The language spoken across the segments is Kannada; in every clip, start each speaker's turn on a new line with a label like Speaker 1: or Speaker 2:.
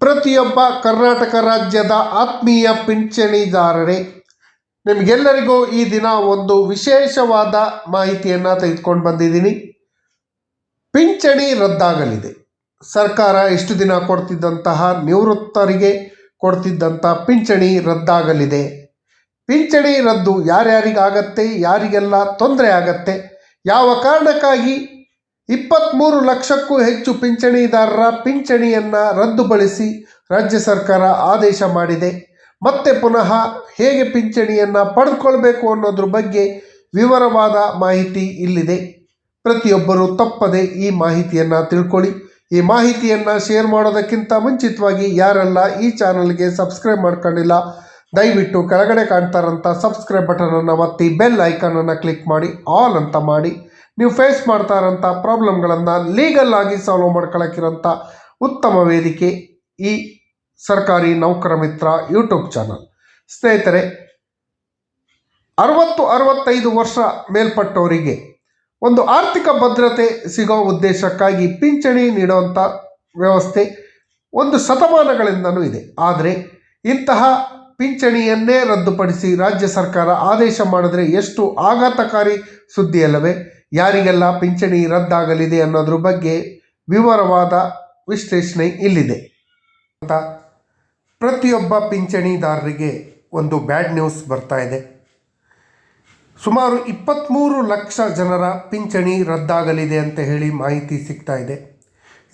Speaker 1: ಪ್ರತಿಯೊಬ್ಬ ಕರ್ನಾಟಕ ರಾಜ್ಯದ ಆತ್ಮೀಯ ಪಿಂಚಣಿದಾರರೇ, ನಿಮಗೆಲ್ಲರಿಗೂ ಈ ದಿನ ಒಂದು ವಿಶೇಷವಾದ ಮಾಹಿತಿಯನ್ನು ತೆಗೆದುಕೊಂಡು ಬಂದಿದ್ದೀನಿ. ಪಿಂಚಣಿ ರದ್ದಾಗಲಿದೆ. ಸರ್ಕಾರ ಇಷ್ಟು ದಿನ ಕೊಡ್ತಿದ್ದಂತಹ ನಿವೃತ್ತರಿಗೆ ಕೊಡ್ತಿದ್ದಂಥ ಪಿಂಚಣಿ ರದ್ದಾಗಲಿದೆ. ಪಿಂಚಣಿ ರದ್ದು ಯಾರ್ಯಾರಿಗಾಗತ್ತೆ, ಯಾರಿಗೆಲ್ಲ ತೊಂದರೆ ಆಗತ್ತೆ, ಯಾವ ಕಾರಣಕ್ಕಾಗಿ ಇಪ್ಪತ್ತ್ಮೂರು ಲಕ್ಷಕ್ಕೂ ಹೆಚ್ಚು ಪಿಂಚಣಿದಾರರ ಪಿಂಚಣಿಯನ್ನು ರದ್ದುಗೊಳಿಸಿ ರಾಜ್ಯ ಸರ್ಕಾರ ಆದೇಶ ಮಾಡಿದೆ. ಮತ್ತೆ ಪುನಃ ಹೇಗೆ ಪಿಂಚಣಿಯನ್ನು ಪಡೆದುಕೊಳ್ಬೇಕು ಅನ್ನೋದ್ರ ಬಗ್ಗೆ ವಿವರವಾದ ಮಾಹಿತಿ ಇಲ್ಲಿದೆ. ಪ್ರತಿಯೊಬ್ಬರು ತಪ್ಪದೆ ಈ ಮಾಹಿತಿಯನ್ನು ತಿಳ್ಕೊಳ್ಳಿ. ಈ ಮಾಹಿತಿಯನ್ನು ಶೇರ್ ಮಾಡೋದಕ್ಕಿಂತ ಮುಂಚಿತವಾಗಿ ಯಾರೆಲ್ಲ ಈ ಚಾನಲ್ಗೆ ಸಬ್ಸ್ಕ್ರೈಬ್ ಮಾಡ್ಕೊಂಡಿಲ್ಲ, ದಯವಿಟ್ಟು ಕೆಳಗಡೆ ಕಾಣ್ತಾರಂಥ ಸಬ್ಸ್ಕ್ರೈಬ್ ಬಟನನ್ನು ಒತ್ತಿ ಬೆಲ್ ಐಕನನ್ನು ಕ್ಲಿಕ್ ಮಾಡಿ ಆಲ್ ಅಂತ ಮಾಡಿ. ನೀವು ಫೇಸ್ ಮಾಡ್ತಾ ಇರೋಂಥ ಪ್ರಾಬ್ಲಮ್ಗಳನ್ನು ಲೀಗಲ್ ಆಗಿ ಸಾಲ್ವ್ ಮಾಡ್ಕೊಳಕ್ಕಿರೋಂಥ ಉತ್ತಮ ವೇದಿಕೆ ಈ ಸರ್ಕಾರಿ ನೌಕರ ಮಿತ್ರ ಯೂಟ್ಯೂಬ್ ಚಾನಲ್ ಸ್ನೇಹಿತರೆ, ಅರವತ್ತು ಅರವತ್ತೈದು ವರ್ಷ ಮೇಲ್ಪಟ್ಟವರಿಗೆ ಒಂದು ಆರ್ಥಿಕ ಭದ್ರತೆ ಸಿಗೋ ಉದ್ದೇಶಕ್ಕಾಗಿ ಪಿಂಚಣಿ ನೀಡುವಂಥ ವ್ಯವಸ್ಥೆ ಒಂದು ಶತಮಾನಗಳಿಂದನೂ ಇದೆ. ಆದರೆ ಇಂತಹ ಪಿಂಚಣಿಯನ್ನೇ ರದ್ದುಪಡಿಸಿ ರಾಜ್ಯ ಸರ್ಕಾರ ಆದೇಶ ಮಾಡಿದರೆ ಎಷ್ಟು ಆಘಾತಕಾರಿ ಸುದ್ದಿ ಅಲ್ಲವೇ ಯಾರಿಗೆಲ್ಲ ಪಿಂಚಣಿ ರದ್ದಾಗಲಿದೆ ಅನ್ನೋದ್ರ ಬಗ್ಗೆ ವಿವರವಾದ ವಿಶ್ಲೇಷಣೆ ಇಲ್ಲಿದೆ. ಅಂತ ಪ್ರತಿಯೊಬ್ಬ ಪಿಂಚಣಿದಾರರಿಗೆ ಒಂದು ಬ್ಯಾಡ್ ನ್ಯೂಸ್ ಬರ್ತಾ ಇದೆ. ಸುಮಾರು ಇಪ್ಪತ್ತ್ಮೂರು ಲಕ್ಷ ಜನರ ಪಿಂಚಣಿ ರದ್ದಾಗಲಿದೆ ಅಂತ ಹೇಳಿ ಮಾಹಿತಿ ಸಿಗ್ತಾ ಇದೆ.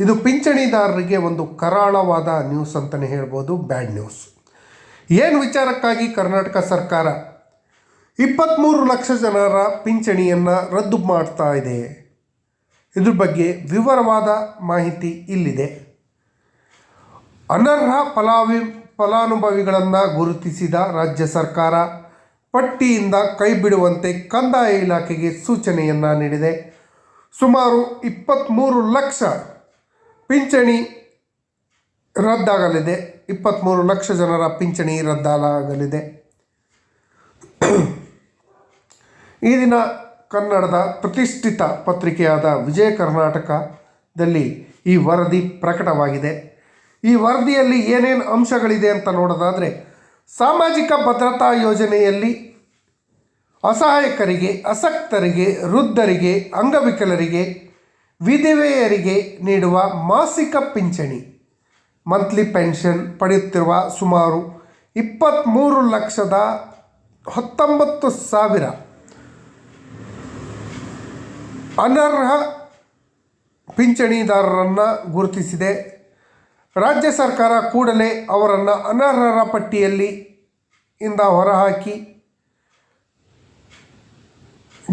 Speaker 1: ಇದು ಪಿಂಚಣಿದಾರರಿಗೆ ಒಂದು ಕರಾಳವಾದ ನ್ಯೂಸ್ ಅಂತಲೇ ಹೇಳ್ಬೋದು, ಬ್ಯಾಡ್ ನ್ಯೂಸ್. ಏನು ವಿಚಾರಕ್ಕಾಗಿ ಕರ್ನಾಟಕ ಸರ್ಕಾರ ಇಪ್ಪತ್ತ್ಮೂರು ಲಕ್ಷ ಜನರ ಪಿಂಚಣಿಯನ್ನು ರದ್ದು ಮಾಡ್ತಾ ಇದೆ. ಇದ್ರ ಬಗ್ಗೆ ವಿವರವಾದ ಮಾಹಿತಿ ಇಲ್ಲಿದೆ. ಅನರ್ಹ ಫಲಾವಿ, ಫಲಾನುಭವಿಗಳನ್ನು ಗುರುತಿಸಿದ ರಾಜ್ಯ ಸರ್ಕಾರ ಪಟ್ಟಿಯಿಂದ ಕೈಬಿಡುವಂತೆ ಕಂದಾಯ ಇಲಾಖೆಗೆ ಸೂಚನೆಯನ್ನು ನೀಡಿದೆ. ಸುಮಾರು ಇಪ್ಪತ್ತ್ಮೂರು ಲಕ್ಷ ಪಿಂಚಣಿ ರದ್ದಾಗಲಿದೆ. ಇಪ್ಪತ್ತ್ಮೂರು ಲಕ್ಷ ಜನರ ಪಿಂಚಣಿ ರದ್ದಾಗಲಿದೆ. ಈ ದಿನ ಕನ್ನಡದ ಪ್ರತಿಷ್ಠಿತ ಪತ್ರಿಕೆಯಾದ ವಿಜಯ ಕರ್ನಾಟಕದಲ್ಲಿ ಈ ವರದಿ ಪ್ರಕಟವಾಗಿದೆ. ಈ ವರದಿಯಲ್ಲಿ ಏನೇನು ಅಂಶಗಳಿದೆ ಅಂತ ನೋಡೋದಾದರೆ, ಸಾಮಾಜಿಕ ಭದ್ರತಾ ಯೋಜನೆಯಲ್ಲಿ ಅಸಹಾಯಕರಿಗೆ, ಅಸಕ್ತರಿಗೆ, ವೃದ್ಧರಿಗೆ, ಅಂಗವಿಕಲರಿಗೆ, ವಿಧವೆಯರಿಗೆ ನೀಡುವ ಮಾಸಿಕ ಪಿಂಚಣಿ ಮಂತ್ಲಿ ಪೆನ್ಷನ್ ಪಡೆಯುತ್ತಿರುವ ಸುಮಾರು ಇಪ್ಪತ್ತ್ಮೂರು ಲಕ್ಷದ ಹತ್ತೊಂಬತ್ತು ಸಾವಿರ ಅನರ್ಹ ಪಿಂಚಣಿದಾರರನ್ನು ಗುರುತಿಸಿದೆ. ರಾಜ್ಯ ಸರ್ಕಾರ ಕೂಡಲೇ ಅವರನ್ನು ಅನರ್ಹರ ಪಟ್ಟಿಯಲ್ಲಿ ಇಂದ ಹೊರಹಾಕಿ,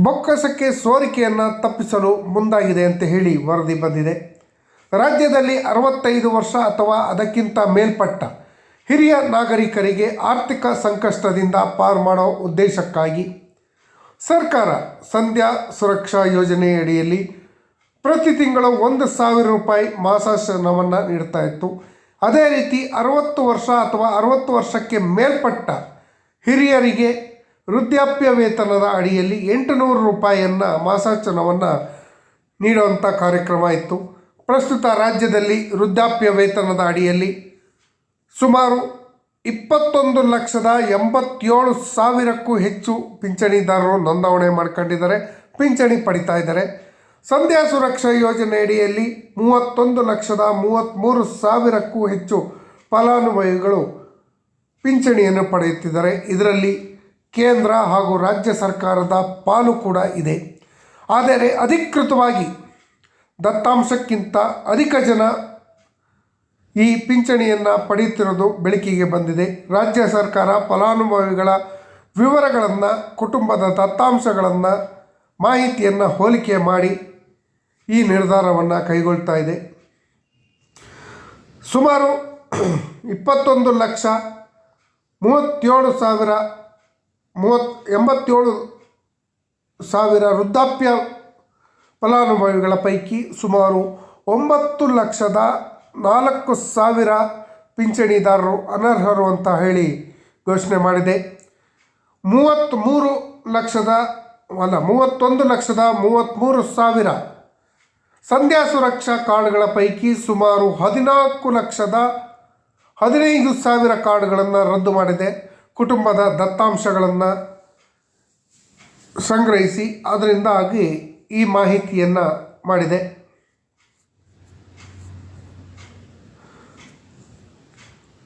Speaker 1: ಬೊಕ್ಕಸಕ್ಕೆ ಸೋರಿಕೆಯನ್ನು ತಪ್ಪಿಸಲು ಮುಂದಾಗಿದೆ ಅಂತ ಹೇಳಿ ವರದಿ ಬಂದಿದೆ. ರಾಜ್ಯದಲ್ಲಿ ಅರವತ್ತೈದು ವರ್ಷ ಅಥವಾ ಅದಕ್ಕಿಂತ ಮೇಲ್ಪಟ್ಟ ಹಿರಿಯ ನಾಗರಿಕರಿಗೆ ಆರ್ಥಿಕ ಸಂಕಷ್ಟದಿಂದ ಪಾರು ಮಾಡೋ ಉದ್ದೇಶಕ್ಕಾಗಿ ಸರ್ಕಾರ ಸಂಧ್ಯಾ ಸುರಕ್ಷಾ ಯೋಜನೆಯಡಿಯಲ್ಲಿ ಪ್ರತಿ ತಿಂಗಳು ಒಂದು ಸಾವಿರ ರೂಪಾಯಿ ಮಾಸಾಶನವನ್ನು ನೀಡ್ತಾ ಇತ್ತು. ಅದೇ ರೀತಿ ಅರವತ್ತು ವರ್ಷ ಅಥವಾ ಅರವತ್ತು ವರ್ಷಕ್ಕೆ ಮೇಲ್ಪಟ್ಟ ಹಿರಿಯರಿಗೆ ವೃದ್ಧಾಪ್ಯ ವೇತನದ ಅಡಿಯಲ್ಲಿ ಎಂಟುನೂರು ರೂಪಾಯಿಯನ್ನು ಮಾಸಾಚನವನ್ನು ನೀಡುವಂಥ ಕಾರ್ಯಕ್ರಮ ಇತ್ತು. ಪ್ರಸ್ತುತ ರಾಜ್ಯದಲ್ಲಿ ವೃದ್ಧಾಪ್ಯ ವೇತನದ ಅಡಿಯಲ್ಲಿ ಸುಮಾರು ಇಪ್ಪತ್ತೊಂದು ಲಕ್ಷದ ಎಂಬತ್ತೇಳು ಸಾವಿರಕ್ಕೂ ಹೆಚ್ಚು ಪಿಂಚಣಿದಾರರು ನೋಂದಾವಣೆ ಮಾಡ್ಕೊಂಡಿದ್ದಾರೆ, ಪಿಂಚಣಿ ಪಡಿತಾ ಇದ್ದಾರೆ. ಸಂಧ್ಯಾ ಸುರಕ್ಷಾ ಯೋಜನೆಯಡಿಯಲ್ಲಿ ಮೂವತ್ತೊಂದು ಲಕ್ಷದ ಮೂವತ್ತ್ಮೂರು ಸಾವಿರಕ್ಕೂ ಹೆಚ್ಚು ಫಲಾನುಭವಿಗಳು ಪಿಂಚಣಿಯನ್ನು ಪಡೆಯುತ್ತಿದ್ದಾರೆ. ಇದರಲ್ಲಿ ಕೇಂದ್ರ ಹಾಗೂ ರಾಜ್ಯ ಸರ್ಕಾರದ ಪಾಲು ಕೂಡ ಇದೆ. ಆದರೆ ಅಧಿಕೃತವಾಗಿ ದತ್ತಾಂಶಕ್ಕಿಂತ ಅಧಿಕ ಜನ ಈ ಪಿಂಚಣಿಯನ್ನು ಪಡೆಯುತ್ತಿರೋದು ಬೆಳಕಿಗೆ ಬಂದಿದೆ. ರಾಜ್ಯ ಸರ್ಕಾರ ಫಲಾನುಭವಿಗಳ ವಿವರಗಳನ್ನು, ಕುಟುಂಬದ ದತ್ತಾಂಶಗಳನ್ನು, ಮಾಹಿತಿಯನ್ನು ಹೋಲಿಕೆ ಮಾಡಿ ಈ ನಿರ್ಧಾರವನ್ನು ಕೈಗೊಳ್ತಾ ಇದೆ. ಸುಮಾರು ಇಪ್ಪತ್ತೊಂದು ಲಕ್ಷ ಮೂವತ್ತೇಳು ಸಾವಿರ ಮೂವತ್, ಎಂಬತ್ತೇಳು ಸಾವಿರ ವೃದ್ಧಾಪ್ಯ ಫಲಾನುಭವಿಗಳ ಪೈಕಿ ಸುಮಾರು ಒಂಬತ್ತು ಲಕ್ಷದ ನಾಲ್ಕು ಸಾವಿರ ಪಿಂಚಣಿದಾರರು ಅನರ್ಹರು ಅಂತ ಹೇಳಿ ಘೋಷಣೆ ಮಾಡಿದೆ. ಮೂವತ್ತ್ಮೂರು ಲಕ್ಷದ, ಅಲ್ಲ, ಮೂವತ್ತೊಂದು ಲಕ್ಷದ ಮೂವತ್ತ್ಮೂರು ಸಾವಿರ ಸಂಧ್ಯಾ ಸುರಕ್ಷಾ ಕಾರ್ಡ್ಗಳ ಪೈಕಿ ಸುಮಾರು ಹದಿನಾಲ್ಕು ಲಕ್ಷದ ಹದಿನೈದು ಸಾವಿರ ಕಾರ್ಡ್ಗಳನ್ನು ರದ್ದು ಮಾಡಿದೆ. ಕುಟುಂಬದ ದತ್ತಾಂಶಗಳನ್ನು ಸಂಗ್ರಹಿಸಿ ಅದರಿಂದಾಗಿ ಈ ಮಾಹಿತಿಯನ್ನು ಮಾಡಿದೆ.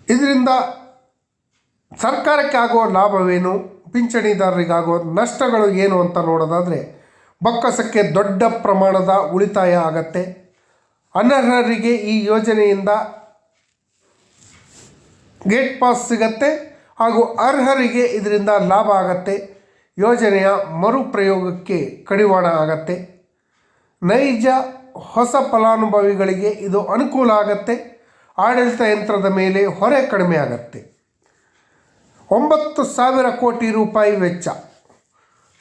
Speaker 1: ಇದರಿಂದ ಸರ್ಕಾರಕ್ಕೆ ಆಗುವ ಲಾಭವೇನು? ಪಿಂಚಣಿದಾರರಿಗಾಗುವ ನಷ್ಟಗಳು ಏನು ಅಂತ ನೋಡೋದಾದರೆ, ಬೊಕ್ಕಸಕ್ಕೆ ದೊಡ್ಡ ಪ್ರಮಾಣದ ಉಳಿತಾಯ ಆಗತ್ತೆ. ಅನರ್ಹರಿಗೆ ಈ ಯೋಜನೆಯಿಂದ ಗೇಟ್ ಪಾಸ್ ಸಿಗತ್ತೆ ಹಾಗೂ ಅರ್ಹರಿಗೆ ಇದರಿಂದ ಲಾಭ ಆಗತ್ತೆ. ಯೋಜನೆಯ ಮರುಪ್ರಯೋಗಕ್ಕೆ ಕಡಿವಾಣ ಆಗತ್ತೆ. ನೈಜ ಹೊಸ ಫಲಾನುಭವಿಗಳಿಗೆ ಇದು ಅನುಕೂಲ ಆಗತ್ತೆ. ಆಡಳಿತ ಯಂತ್ರದ ಮೇಲೆ ಹೊರೆ ಕಡಿಮೆ ಆಗತ್ತೆ. ಒಂಬತ್ತು ಸಾವಿರ ಕೋಟಿ ರೂಪಾಯಿ ವೆಚ್ಚ.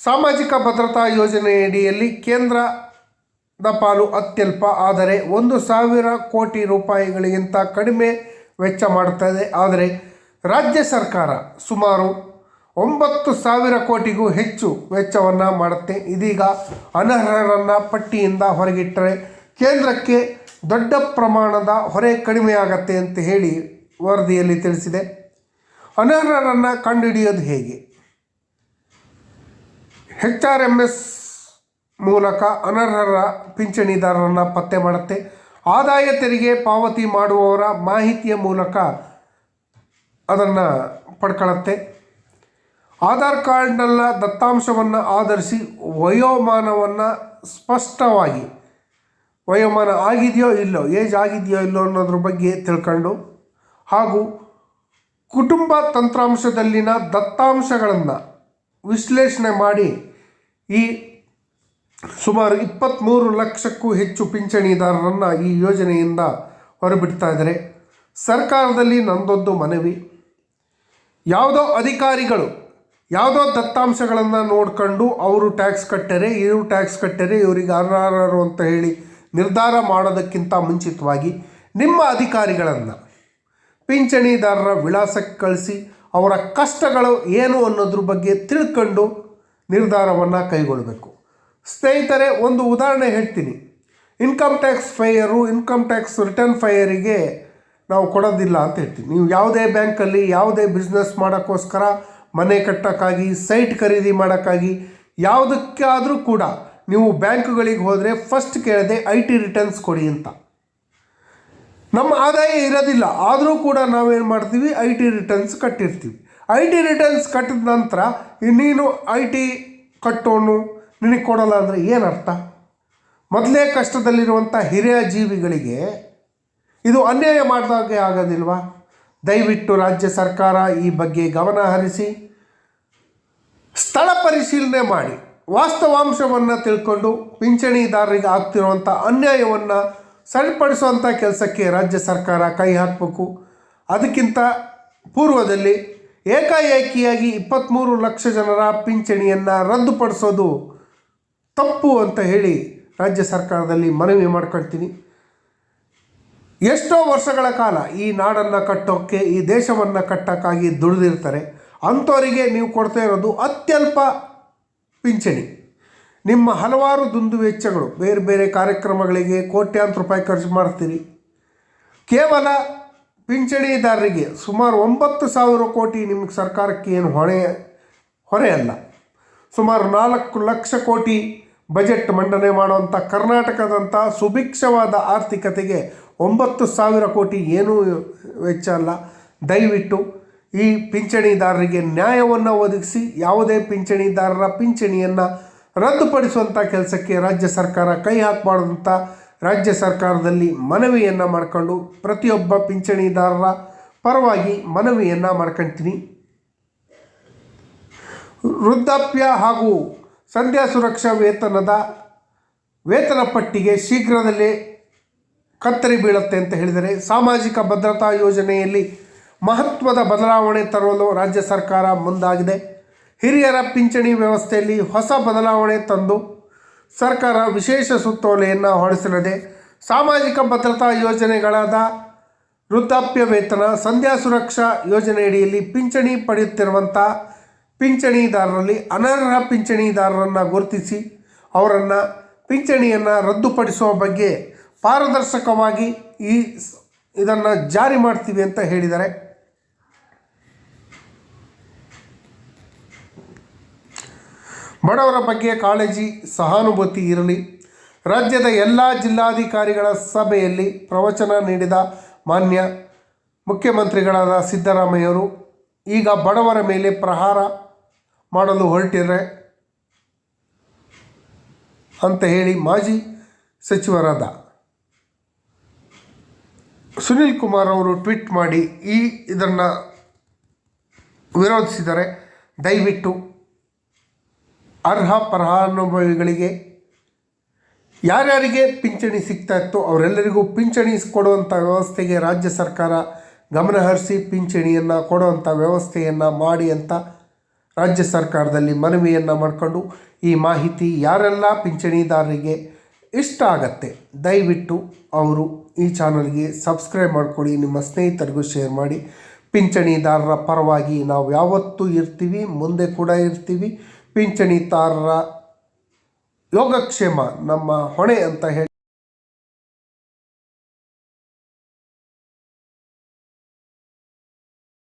Speaker 1: ಸಾಮಾಜಿಕ ಭದ್ರತಾ ಯೋಜನೆಯಡಿಯಲ್ಲಿ ಕೇಂದ್ರದ ಪಾಲು ಅತ್ಯಲ್ಪ, ಆದರೆ ಒಂದು ಸಾವಿರ ಕೋಟಿ ರೂಪಾಯಿಗಳಿಗಿಂತ ಕಡಿಮೆ ವೆಚ್ಚ ಮಾಡುತ್ತದೆ ಆದರೆ ರಾಜ್ಯ ಸರ್ಕಾರ ಸುಮಾರು ಒಂಬತ್ತು ಸಾವಿರ ಕೋಟಿಗೂ ಹೆಚ್ಚು ವೆಚ್ಚವನ್ನು ಮಾಡುತ್ತೆ. ಇದೀಗ ಅನರ್ಹರನ್ನು ಪಟ್ಟಿಯಿಂದ ಹೊರಗಿಟ್ಟರೆ ಕೇಂದ್ರಕ್ಕೆ ದೊಡ್ಡ ಪ್ರಮಾಣದ ಹೊರೆ ಕಡಿಮೆಯಾಗತ್ತೆ ಅಂತ ಹೇಳಿ ವರದಿಯಲ್ಲಿ ತಿಳಿಸಿದೆ. ಅನರ್ಹರನ್ನು ಕಂಡುಹಿಡಿಯೋದು ಹೇಗೆ? ಹೆಚ್ ಆರ್ ಎಂ ಎಸ್ ಮೂಲಕ ಅನರ್ಹರ ಪಿಂಚಣಿದಾರರನ್ನು ಪತ್ತೆ ಮಾಡುತ್ತೆ. ಆದಾಯ ತೆರಿಗೆ ಪಾವತಿ ಮಾಡುವವರ ಮಾಹಿತಿಯ ಮೂಲಕ ಅದನ್ನು ಪಡ್ಕೊಳ್ಳುತ್ತೆ ಆಧಾರ್ ಕಾರ್ಡ್ನೆಲ್ಲ ದತ್ತಾಂಶವನ್ನು ಆಧರಿಸಿ ವಯೋಮಾನವನ್ನು ಸ್ಪಷ್ಟವಾಗಿ ವಯೋಮಾನ ಆಗಿದೆಯೋ ಇಲ್ಲೋ, ಏಜ್ ಆಗಿದೆಯೋ ಇಲ್ಲೋ ಅನ್ನೋದ್ರ ಬಗ್ಗೆ ತಿಳ್ಕೊಂಡು ಹಾಗೂ ಕುಟುಂಬ ತಂತ್ರಾಂಶದಲ್ಲಿನ ದತ್ತಾಂಶಗಳನ್ನು ವಿಶ್ಲೇಷಣೆ ಮಾಡಿ ಈ ಸುಮಾರು ಇಪ್ಪತ್ತ್ಮೂರು ಲಕ್ಷಕ್ಕೂ ಹೆಚ್ಚು ಪಿಂಚಣಿದಾರರನ್ನು ಈ ಯೋಜನೆಯಿಂದ ಹೊರಬಿಡ್ತಾ ಇದ್ದಾರೆ. ಸರ್ಕಾರದಲ್ಲಿ ನಂದೊಂದು ಮನವಿ. ಯಾವುದೋ ಅಧಿಕಾರಿಗಳು ಯಾವುದೋ ದತ್ತಾಂಶಗಳನ್ನು ನೋಡ್ಕೊಂಡು ಅವರು ಟ್ಯಾಕ್ಸ್ ಕಟ್ಟರೆ, ಇವರು ಟ್ಯಾಕ್ಸ್ ಕಟ್ಟರೆ, ಇವರಿಗೆ ಅರ್ಹರು ಅಂತ ಹೇಳಿ ನಿರ್ಧಾರ ಮಾಡೋದಕ್ಕಿಂತ ಮುಂಚಿತವಾಗಿ ನಿಮ್ಮ ಅಧಿಕಾರಿಗಳನ್ನು, ಪಿಂಚಣಿದಾರರ ವಿಳಾಸಕ್ಕೆ ಕಳಿಸಿ ಅವರ ಕಷ್ಟಗಳು ಏನು ಅನ್ನೋದ್ರ ಬಗ್ಗೆ ತಿಳ್ಕೊಂಡು ನಿರ್ಧಾರವನ್ನು ಕೈಗೊಳ್ಳಬೇಕು ಸ್ನೇಹಿತರೆ, ಒಂದು ಉದಾಹರಣೆ ಹೇಳ್ತೀನಿ. Income tax filer, income tax return ಫೈಯರಿಗೆ ನಾವು ಕೊಡೋದಿಲ್ಲ ಅಂತ ಹೇಳ್ತೀನಿ. ನೀವು ಯಾವುದೇ ಬ್ಯಾಂಕಲ್ಲಿ ಯಾವುದೇ ಬಿಸ್ನೆಸ್ ಮಾಡೋಕ್ಕೋಸ್ಕರ ಮನೆ ಕಟ್ಟೋಕ್ಕಾಗಿ, ಸೈಟ್ ಖರೀದಿ ಮಾಡೋಕ್ಕಾಗಿ ಯಾವುದಕ್ಕಾದರೂ ಕೂಡ ನೀವು ಬ್ಯಾಂಕ್ಗಳಿಗೆ ಹೋದರೆ ಫಸ್ಟ್ ಕೇಳದೆ ಐ ಟಿ ರಿಟರ್ನ್ಸ್ ಕೊಡಿ ಅಂತ. ನಮ್ಮ ಆದಾಯ ಇರೋದಿಲ್ಲ, ಆದರೂ ಕೂಡ ನಾವೇನು ಮಾಡ್ತೀವಿ? ಐ ಟಿ ರಿಟರ್ನ್ಸ್ ಕಟ್ಟಿರ್ತೀವಿ. ಐ ಟಿ ರಿಟರ್ನ್ಸ್ ಕಟ್ಟಿದ ನಂತರ ನೀನು ಐ ಟಿ ಕಟ್ಟೋನು ನಿನಗೆ ಕೊಡಲ್ಲ ಅಂದರೆ ಏನು ಅರ್ಥ? ಮೊದಲೇ ಕಷ್ಟದಲ್ಲಿರುವಂಥ ಹಿರಿಯ ಜೀವಿಗಳಿಗೆ ಇದು ಅನ್ಯಾಯ ಮಾಡಿದಾಗೆ ಆಗೋದಿಲ್ವಾ? ದಯವಿಟ್ಟು ರಾಜ್ಯ ಸರ್ಕಾರ ಈ ಬಗ್ಗೆ ಗಮನ ಹರಿಸಿ, ಸ್ಥಳ ಪರಿಶೀಲನೆ ಮಾಡಿ. ವಾಸ್ತವಾಂಶವನ್ನು ತಿಳ್ಕೊಂಡು ಪಿಂಚಣಿದಾರರಿಗೆ ಆಗ್ತಿರುವಂಥ ಅನ್ಯಾಯವನ್ನು ಸರಿಪಡಿಸುವಂಥ ಕೆಲಸಕ್ಕೆ ರಾಜ್ಯ ಸರ್ಕಾರ ಕೈ ಹಾಕಬೇಕು. ಅದಕ್ಕಿಂತ ಪೂರ್ವದಲ್ಲಿ ಏಕಾಏಕಿಯಾಗಿ ಇಪ್ಪತ್ತ್ಮೂರು ಲಕ್ಷ ಜನರ ಪಿಂಚಣಿಯನ್ನು ರದ್ದುಪಡಿಸೋದು ತಪ್ಪು ಅಂತ ಹೇಳಿ ರಾಜ್ಯ ಸರ್ಕಾರದಲ್ಲಿ ಮನವಿ ಮಾಡ್ಕೊಳ್ತೀನಿ. ಎಷ್ಟೋ ವರ್ಷಗಳ ಕಾಲ ಈ ನಾಡನ್ನು ಕಟ್ಟೋಕ್ಕೆ ಈ ದೇಶವನ್ನು ಕಟ್ಟೋಕ್ಕಾಗಿ ದುಡಿದಿರ್ತಾರೆ. ಅಂಥವರಿಗೆ ನೀವು ಕೊಡ್ತಾ ಇರೋದು ಅತ್ಯಲ್ಪ ಪಿಂಚಣಿ. ನಿಮ್ಮ ಹಲವಾರು ದುಂದು ವೆಚ್ಚಗಳು, ಬೇರೆ ಬೇರೆ ಕಾರ್ಯಕ್ರಮಗಳಿಗೆ ಕೋಟ್ಯಾಂತರ ರೂಪಾಯಿ ಖರ್ಚು ಮಾಡ್ತೀರಿ. ಕೇವಲ ಪಿಂಚಣಿದಾರರಿಗೆ ಸುಮಾರು ಒಂಬತ್ತು ಸಾವಿರ ಕೋಟಿ ನಿಮಗೆ ಸರ್ಕಾರಕ್ಕೆ ಏನು ಹೊಣೆ, ಹೊರೆ ಅಲ್ಲ. ಸುಮಾರು ನಾಲ್ಕು ಲಕ್ಷ ಕೋಟಿ ಬಜೆಟ್ ಮಂಡನೆ ಮಾಡುವಂಥ ಕರ್ನಾಟಕದಂಥ ಸುಭಿಕ್ಷವಾದ ಆರ್ಥಿಕತೆಗೆ ಒಂಬತ್ತು ಸಾವಿರ ಕೋಟಿ ಏನೂ ವೆಚ್ಚ ಅಲ್ಲ. ದಯವಿಟ್ಟು ಈ ಪಿಂಚಣಿದಾರರಿಗೆ ನ್ಯಾಯವನ್ನು ಒದಗಿಸಿ ಯಾವುದೇ ಪಿಂಚಣಿದಾರರ ಪಿಂಚಣಿಯನ್ನು ರದ್ದುಪಡಿಸುವಂಥ ಕೆಲಸಕ್ಕೆ ರಾಜ್ಯ ಸರ್ಕಾರ ಕೈ ಹಾಕಬಾರ್ದಂಥ ರಾಜ್ಯ ಸರ್ಕಾರದಲ್ಲಿ ಮನವಿಯನ್ನು ಮಾಡಿಕೊಂಡು ಪ್ರತಿಯೊಬ್ಬ ಪಿಂಚಣಿದಾರರ ಪರವಾಗಿ ಮನವಿಯನ್ನು ಮಾಡ್ಕೊಳ್ತೀನಿ ವೃದ್ಧಾಪ್ಯ ಹಾಗೂ ಸಂಧ್ಯಾ ಸುರಕ್ಷಾ ವೇತನದ ವೇತನ ಪಟ್ಟಿಗೆ ಶೀಘ್ರದಲ್ಲೇ ಕತ್ತರಿ ಬೀಳುತ್ತೆ ಅಂತ ಹೇಳಿದರೆ ಸಾಮಾಜಿಕ ಭದ್ರತಾ ಯೋಜನೆಯಲ್ಲಿ ಮಹತ್ವದ ಬದಲಾವಣೆ ತರಲು ರಾಜ್ಯ ಸರ್ಕಾರ ಮುಂದಾಗಿದೆ. ಹಿರಿಯರ ಪಿಂಚಣಿ ವ್ಯವಸ್ಥೆಯಲ್ಲಿ ಹೊಸ ಬದಲಾವಣೆ ತಂದು ಸರ್ಕಾರ ವಿಶೇಷ ಸುತ್ತೋಲೆಯನ್ನು ಹೊರಡಿಸಲಿದೆ. ಸಾಮಾಜಿಕ ಭದ್ರತಾ ಯೋಜನೆಗಳಾದ ವೃದ್ಧಾಪ್ಯ ವೇತನ, ಸಂಧ್ಯಾ ಸುರಕ್ಷಾ ಯೋಜನೆಯಡಿಯಲ್ಲಿ ಪಿಂಚಣಿ ಪಡೆಯುತ್ತಿರುವಂಥ ಪಿಂಚಣಿದಾರರಲ್ಲಿ ಅನರ್ಹ ಪಿಂಚಣಿದಾರರನ್ನು ಗುರುತಿಸಿ ಅವರನ್ನು ಪಿಂಚಣಿಯನ್ನು ರದ್ದುಪಡಿಸುವ ಬಗ್ಗೆ ಪಾರದರ್ಶಕವಾಗಿ ಈ ಇದನ್ನು ಜಾರಿ ಮಾಡ್ತೀವಿ ಅಂತ ಹೇಳಿದ್ದಾರೆ. ಬಡವರ ಬಗ್ಗೆ ಕಾಳಜಿ, ಸಹಾನುಭೂತಿ ಇರಲಿ. ರಾಜ್ಯದ ಎಲ್ಲ ಜಿಲ್ಲಾಧಿಕಾರಿಗಳ ಸಭೆಯಲ್ಲಿ ಪ್ರವಚನ ನೀಡಿದ ಮಾನ್ಯ ಮುಖ್ಯಮಂತ್ರಿಗಳಾದ ಸಿದ್ದರಾಮಯ್ಯವರು ಈಗ ಬಡವರ ಮೇಲೆ ಪ್ರಹಾರ ಮಾಡಲು ಹೊರಟಿದ್ದಾರೆ ಅಂತ ಹೇಳಿ ಮಾಜಿ ಸಚಿವರಾದ ಸುನಿಲ್ ಕುಮಾರ್ ಅವರು ಟ್ವೀಟ್ ಮಾಡಿ ಈ ಇದನ್ನು ವಿರೋಧಿಸಿದರೆ ದಯವಿಟ್ಟು ಅರ್ಹ ಫಲಾನುಭವಿಗಳಿಗೆ ಯಾರ್ಯಾರಿಗೆ ಪಿಂಚಣಿ ಸಿಗ್ತಾ ಇತ್ತು ಅವರೆಲ್ಲರಿಗೂ ಪಿಂಚಣಿ ಕೊಡುವಂಥ ವ್ಯವಸ್ಥೆಗೆ ರಾಜ್ಯ ಸರ್ಕಾರ ಗಮನಹರಿಸಿ ಪಿಂಚಣಿಯನ್ನು ಕೊಡುವಂಥ ವ್ಯವಸ್ಥೆಯನ್ನು ಮಾಡಿ ಅಂತ ರಾಜ್ಯ ಸರ್ಕಾರದಲ್ಲಿ ಮನವಿಯನ್ನು ಮಾಡಿಕೊಂಡು ಈ ಮಾಹಿತಿ ಯಾರೆಲ್ಲ ಪಿಂಚಣಿದಾರರಿಗೆ ಇಷ್ಟ ಆಗತ್ತೆ, ದಯವಿಟ್ಟು ಅವರು ಈ ಚಾನಲ್ಗೆ ಸಬ್ಸ್ಕ್ರೈಬ್ ಮಾಡಿಕೊಡಿ ನಿಮ್ಮ ಸ್ನೇಹಿತರಿಗೂ ಶೇರ್ ಮಾಡಿ. ಪಿಂಚಣಿದಾರರ ಪರವಾಗಿ ನಾವು ಯಾವತ್ತೂ ಇರ್ತೀವಿ, ಮುಂದೆ ಕೂಡ ಇರ್ತೀವಿ. ಪಿಂಚಣಿದಾರರ ಯೋಗಕ್ಷೇಮ ನಮ್ಮ ಹೊಣೆ ಅಂತ ಹೇಳಿ